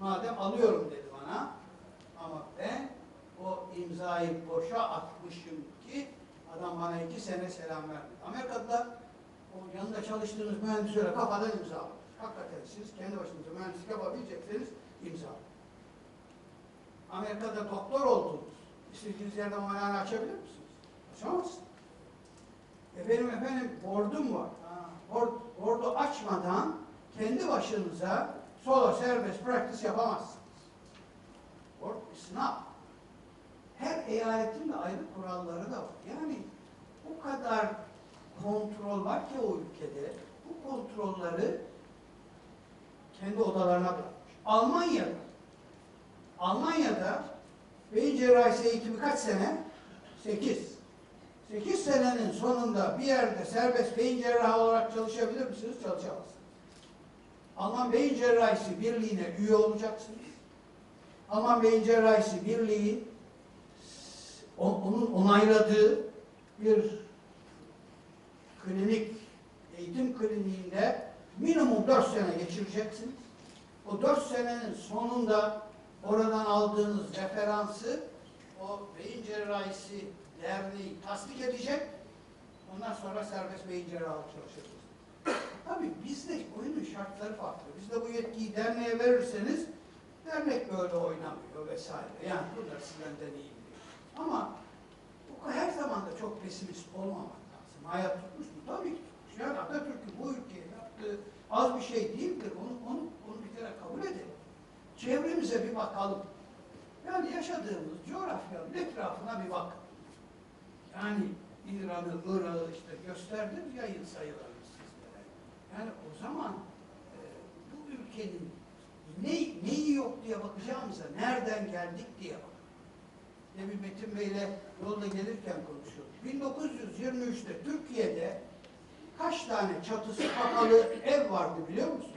madem alıyorum dedi bana. Ama ben o imzayı boşa atmışım ki adam bana iki sene selam verdi. Amerika'da o yanında çalıştığınız mühendis öyle kafadan imza alır. Hakikaten siz kendi başınıza mühendislik yapabilecekseniz imza alın. Amerika'da doktor oldunuz. İstediğiniz yerden muayene açabilir misiniz? Açamazsınız. E benim efendim board'um var. Ha, board, board'u açmadan kendi başınıza solo serbest practice yapamazsınız. İs not. Her eyaletin de ayrı kuralları da var. Yani o kadar kontrol var ki o ülkede bu kontrolleri kendi odalarına bırakmış. Almanya'da Almanya'da beyin cerrahisi eğitimi kaç sene? 8. 8 senenin sonunda bir yerde serbest beyin cerrahı olarak çalışabilir misiniz? Çalışamazsınız. Alman Beyin Cerrahisi Birliği'ne üye olacaksınız. Alman Beyin Cerrahisi Birliği onun onayladığı bir klinik eğitim kliniğinde minimum 4 sene geçireceksiniz. O 4 senenin sonunda oradan aldığınız referansı o beyin cerrahisi derneği tasdik edecek. Ondan sonra serbest beyin cerrahı çalışırsınız. Tabii bizde oyunun şartları farklı. Bizde bu yetkiyi derneğe verirseniz dernek böyle oynamıyor vesaire. Yani bunlar sizden de biliyor. Ama bu her zaman da çok pesimist olmamak lazım. Hayat tutmuş mu? Tabii ki tutmuş. Yani Atatürk'ün bu ülkeye yaptığı az bir şey değildir. Onu, onu, onu bir kere kabul edelim. Çevremize bir bakalım. Yani yaşadığımız coğrafyanın etrafına bir bakın. Yani İran'ı, Irak'ı işte gösterdim yayın sizlere. Yani o zaman e, bu ülkenin ne, neyi yok diye bakacağımıza nereden geldik diye bak. Demin Metin Bey'le yolda gelirken konuşuyorduk. 1923'te Türkiye'de kaç tane çatısı kapalı ev vardı biliyor musun?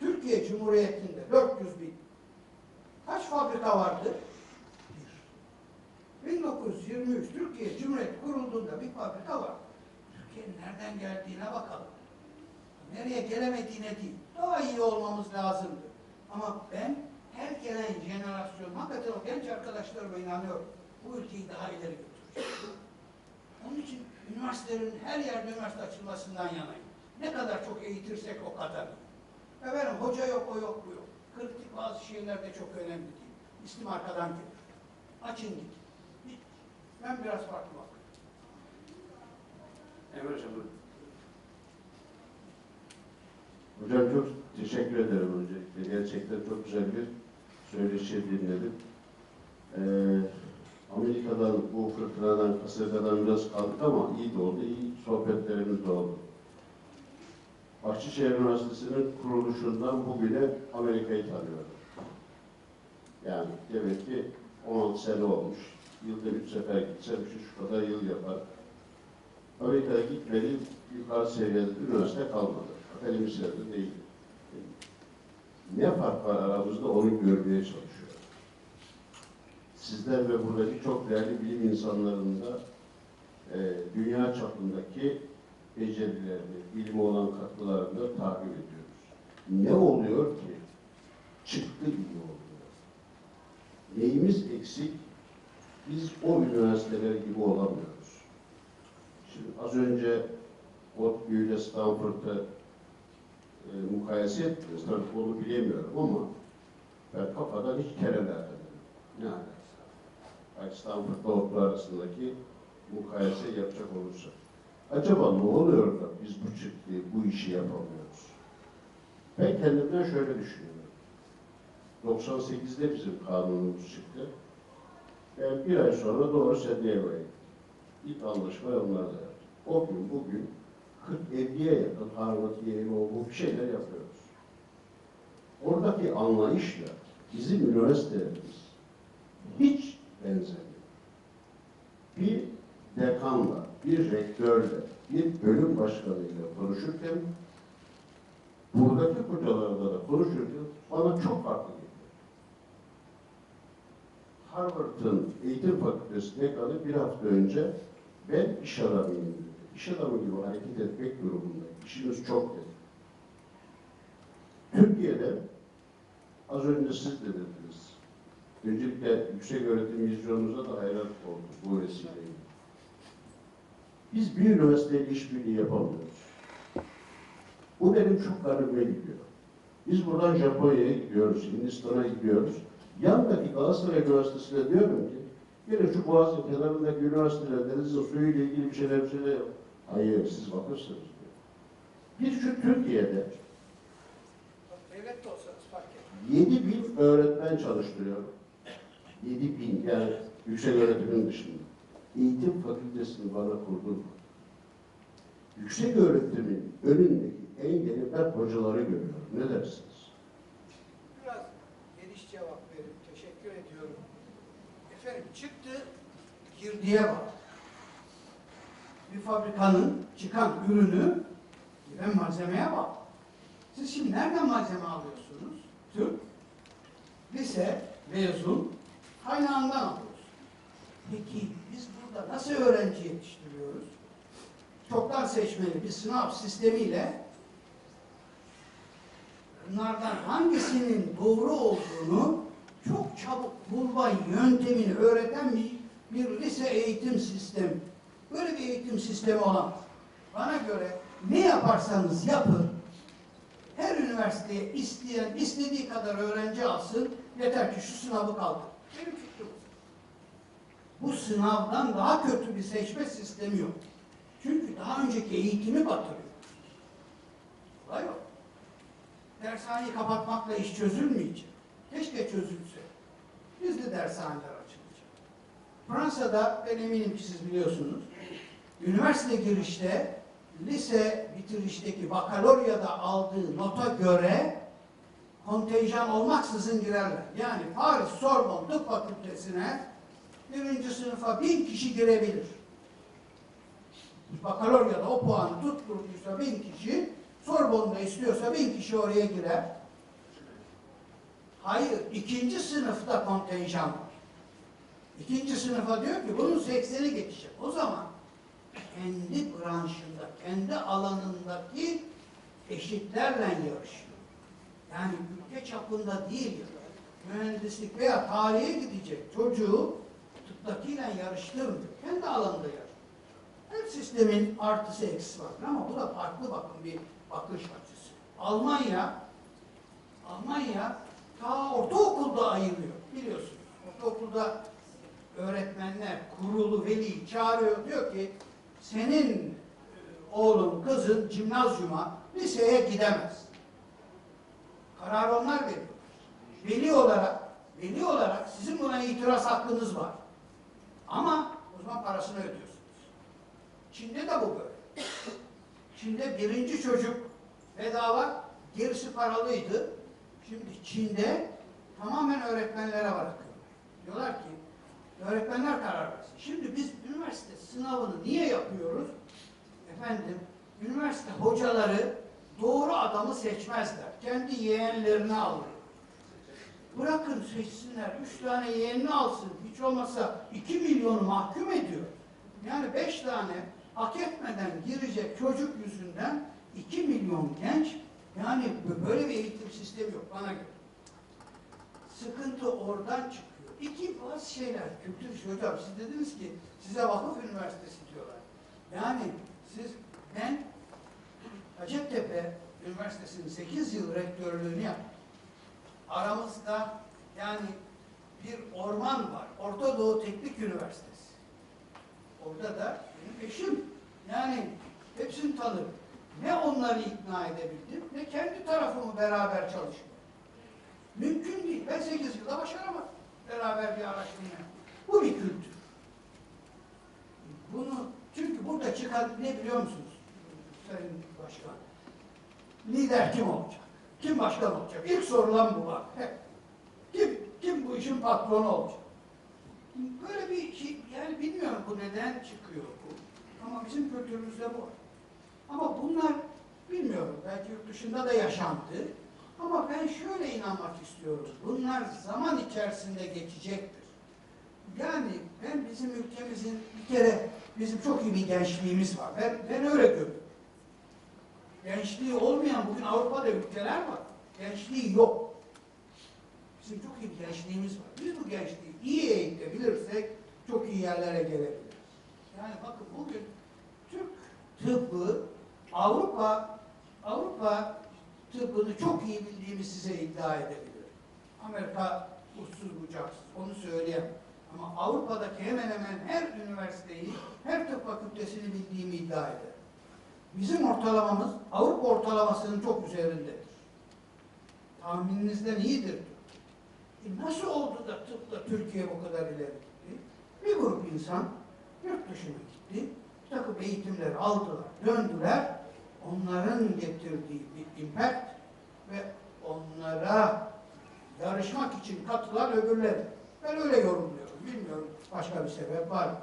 Türkiye Cumhuriyeti'nde 400 bin. Kaç fabrika vardı? Bir. 1923 Türkiye Cumhuriyeti kurulduğunda bir fabrika var. Türkiye'nin nereden geldiğine bakalım. Nereye gelemediğine değil. Daha iyi olmamız lazımdı. Ama ben her gelen jenerasyon, hakikaten o genç arkadaşlarıma inanıyorum. Bu ülkeyi daha ileri götürecek. Onun için üniversitelerin her yerde üniversite açılmasından yanayım. Ne kadar çok eğitirsek o kadar. Efendim hoca yok, o yok, bu yok. Kritik bazı şeyler de çok önemli değil. İstim arkadan gelir. Açın. Git. Ben biraz farklı bakıyorum. Emre Hocam Hocam çok teşekkür ederim öncelikle. Gerçekten çok güzel bir söyleşi dinledim. Ee, Amerika'dan, bu fırtınadan, kasırgadan biraz kaldık ama iyi de oldu, iyi sohbetlerimiz de oldu. Bahçeşehir Üniversitesi'nin kuruluşundan bugüne Amerika'yı tanıyorum. Yani demek ki 16 sene olmuş. Yılda 3 sefer gitsem şu kadar yıl yapar. Amerika'ya gitmedi, yukarı seviyede üniversite kalmadı. Akademisyende değil. Ne fark var aramızda onu görmeye çalışıyor. Sizler ve buradaki çok değerli bilim insanlarının e, dünya çapındaki becerilerini, bilime olan katkılarını da takip ediyoruz. Ne oluyor ki? Çıktı gibi oluyor. Neyimiz eksik? Biz o üniversiteler gibi olamıyoruz. Şimdi az önce ODTÜ ile Stanford'ı e, mukayese ettiniz. Tabii onu bilemiyorum ama ben kafadan hiç kerelerden ne alakası? Yani Stanford'la ODTÜ arasındaki mukayese yapacak olursak. Acaba ne oluyor da biz bu çıktı, bu işi yapamıyoruz? Ben kendimden şöyle düşünüyorum. 98'de bizim kanunumuz çıktı. Ben bir ay sonra doğru Sedye'ye gittim. İlk anlaşma onlarla yaptım. O gün bugün 40-50'ye yakın Harvard, Yale, bu bir şeyler yapıyoruz. Oradaki anlayışla bizim üniversitelerimiz hiç benzemiyor. Bir dekanla, bir rektörle, bir bölüm başkanıyla konuşurken buradaki hocalarla da konuşurken bana çok farklı geliyor. Harvard'ın eğitim fakültesi dekanı bir hafta önce ben iş dedi. İş adamı gibi hareket etmek durumundayım. İşimiz çok dedi. Türkiye'de Az önce siz de dediniz. Öncelikle yüksek öğretim vizyonunuza da hayran olduk bu vesileyle. Biz bir üniversiteyle işbirliği yapamıyoruz. Bu benim çok garibime gidiyor. Biz buradan Japonya'ya gidiyoruz, Hindistan'a gidiyoruz. Yandaki Galatasaray Üniversitesi'ne diyorum ki, gelin şu Boğaz'ın kenarındaki üniversiteler denizin suyuyla ilgili bir şeyler bir şeyler yap. Hayır, siz vakıfsınız diyor. Biz şu Türkiye'de Devlet de olsanız fark etmez. 7 bin öğretmen çalıştırıyor. 7 bin yani yüksek öğretimin dışında. Eğitim fakültesini bana kurdurma. Yüksek öğretimin önündeki engeli ben hocaları görüyorum. Ne dersiniz? Biraz geniş cevap verin. Teşekkür ediyorum. Efendim çıktı girdiye bak. Bir fabrikanın çıkan ürünü giren malzemeye bak. Siz şimdi nereden malzeme alıyorsunuz? Türk, lise, mezun, kaynağından alıyorsunuz. Peki biz burada nasıl öğrenci yetiştiriyoruz? Çoktan seçmeli bir sınav sistemiyle bunlardan hangisinin doğru olduğunu çok çabuk bulma yöntemini öğreten bir, bir lise eğitim sistemi. Böyle bir eğitim sistemi olan bana göre ne yaparsanız yapın her üniversiteye isteyen istediği kadar öğrenci alsın yeter ki şu sınavı kaldır. Benim fikrim bu. Sınavdan daha kötü bir seçme sistemi yok. Çünkü daha önceki eğitimi batırıyor. Olay yok. Dershaneyi kapatmakla iş çözülmeyecek. Keşke çözülse. Gizli dershaneler açılacak. Fransa'da ben eminim ki siz biliyorsunuz. Üniversite girişte lise bitirişteki bakaloryada aldığı nota göre kontenjan olmaksızın girerler. Yani Paris Sorbonne Tıp Fakültesine birinci sınıfa bin kişi girebilir. Bakaloryada o puanı tutturduysa bin kişi, Sorbonne'da istiyorsa bin kişi oraya girer. Hayır, ikinci sınıfta kontenjan var. İkinci sınıfa diyor ki bunun 80'i geçecek. O zaman kendi branşında, kendi alanındaki eşitlerle yarışıyor. Yani ülke çapında değil, mühendislik veya tarihe gidecek çocuğu tıptakiyle yarıştırmıyor. Kendi alanında yarışıyor. Her sistemin artısı eksisi vardır ama bu da farklı bakın bir bakış açısı. Almanya, Almanya ta ortaokulda ayırıyor biliyorsunuz. Ortaokulda öğretmenler kurulu veli çağırıyor diyor ki senin oğlun kızın cimnazyuma liseye gidemez. Karar onlar veriyor. Veli olarak veli olarak sizin buna itiraz hakkınız var. Ama o zaman parasını ödüyorsunuz. Çin'de de bu böyle. Çin'de birinci çocuk bedava, gerisi paralıydı. Şimdi Çin'de tamamen öğretmenlere bırakıyorlar. Diyorlar ki öğretmenler karar versin. Şimdi biz üniversite sınavını niye yapıyoruz? Efendim, üniversite hocaları doğru adamı seçmezler. Kendi yeğenlerini alır. Bırakın seçsinler. Üç tane yeğenini alsın. Hiç olmazsa iki milyonu mahkum ediyor. Yani beş tane hak etmeden girecek çocuk yüzünden iki milyon genç yani böyle bir eğitim sistemi yok bana göre. Sıkıntı oradan çıkıyor. İki bazı şeyler, kültür işi hocam siz dediniz ki size vakıf üniversitesi diyorlar. Yani siz ben Hacettepe Üniversitesi'nin 8 yıl rektörlüğünü yaptım. Aramızda yani bir orman var. Orta Doğu Teknik Üniversitesi. Orada da benim eşim. Yani hepsini tanırım. Ne onları ikna edebildim, ne kendi tarafımı beraber çalıştım. Mümkün değil. Ben 8 yılda başaramadım. Beraber bir araştırma. Bu bir kültür. Bunu, çünkü burada çıkan ne biliyor musunuz? Sayın Başkan. Lider kim olacak? Kim başkan olacak? İlk sorulan bu var. Hep. Kim, kim bu işin patronu olacak? Böyle bir şey, yani bilmiyorum bu neden çıkıyor bu. Ama bizim kültürümüzde bu. Ama bunlar bilmiyorum belki yurt dışında da yaşandı. Ama ben şöyle inanmak istiyorum. Bunlar zaman içerisinde geçecektir. Yani ben bizim ülkemizin bir kere bizim çok iyi bir gençliğimiz var. Ben, ben öyle görüyorum. Gençliği olmayan bugün Avrupa'da ülkeler var. Gençliği yok. Bizim çok iyi bir gençliğimiz var. Biz bu gençliği iyi eğitebilirsek çok iyi yerlere gelebiliriz. Yani bakın bugün Türk tıbbı Avrupa Avrupa tıbbını çok iyi bildiğimi size iddia edebilirim. Amerika uçsuz bucaksız, onu söyleyemem. Ama Avrupa'daki hemen hemen her üniversiteyi, her tıp fakültesini bildiğimi iddia ederim. Bizim ortalamamız Avrupa ortalamasının çok üzerindedir. Tahmininizden iyidir. E nasıl oldu da tıpla Türkiye bu kadar ileri gitti? Bir grup insan yurt dışına gitti, bir takım eğitimler aldılar, döndüler. Onların getirdiği bir impact ve onlara yarışmak için katılan öbürleri. Ben öyle yorumluyorum. Bilmiyorum başka bir sebep var mı?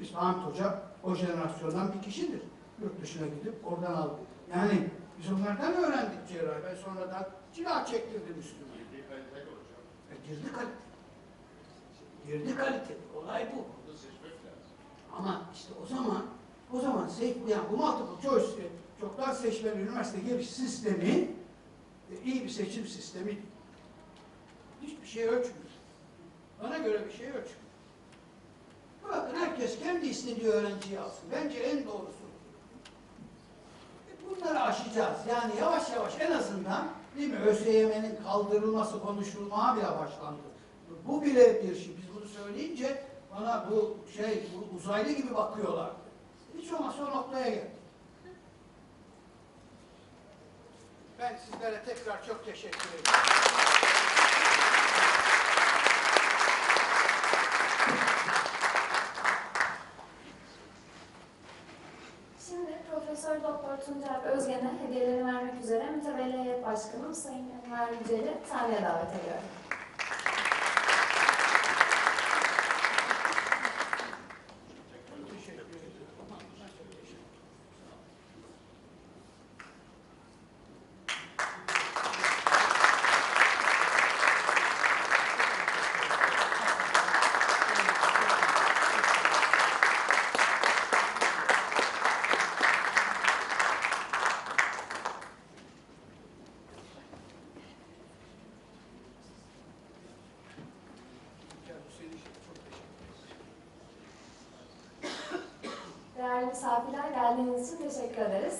İsmail Hoca o jenerasyondan bir kişidir. Yurt dışına gidip oradan aldı. Yani biz onlardan öğrendik cerrahi. Ben sonradan cila çektirdim üstüme. E, girdi kalite. Girdi kalite. Olay bu. Ama işte o zaman o zaman seç, yani bu multiple choice çoktan seçmeli üniversite giriş sistemi e, iyi bir seçim sistemi. Hiçbir şey ölçmüyor. Bana göre bir şey ölçmüyor. Bırakın herkes kendi istediği öğrenciyi alsın. Bence en doğrusu. E, Bunları aşacağız. Yani yavaş yavaş en azından değil mi? ÖSYM'nin kaldırılması konuşulmaya bile başlandı. Bu bile bir şey. Biz bunu söyleyince bana bu şey, bu uzaylı gibi bakıyorlardı. Hiç olmazsa o noktaya geldi. Ben sizlere tekrar çok teşekkür ederim. Şimdi Profesör Doktor Tuncel Özgen'e hediyelerini vermek üzere Mütevelli Heyet Başkanım Sayın Enver Yücel'i sahneye davet ediyorum. Teşekkür ederim. Aman, ben çok teşekkür ederim. Ya Hüseyin için çok teşekkür ederim. Değerli misafirler geldiğiniz için teşekkür ederiz.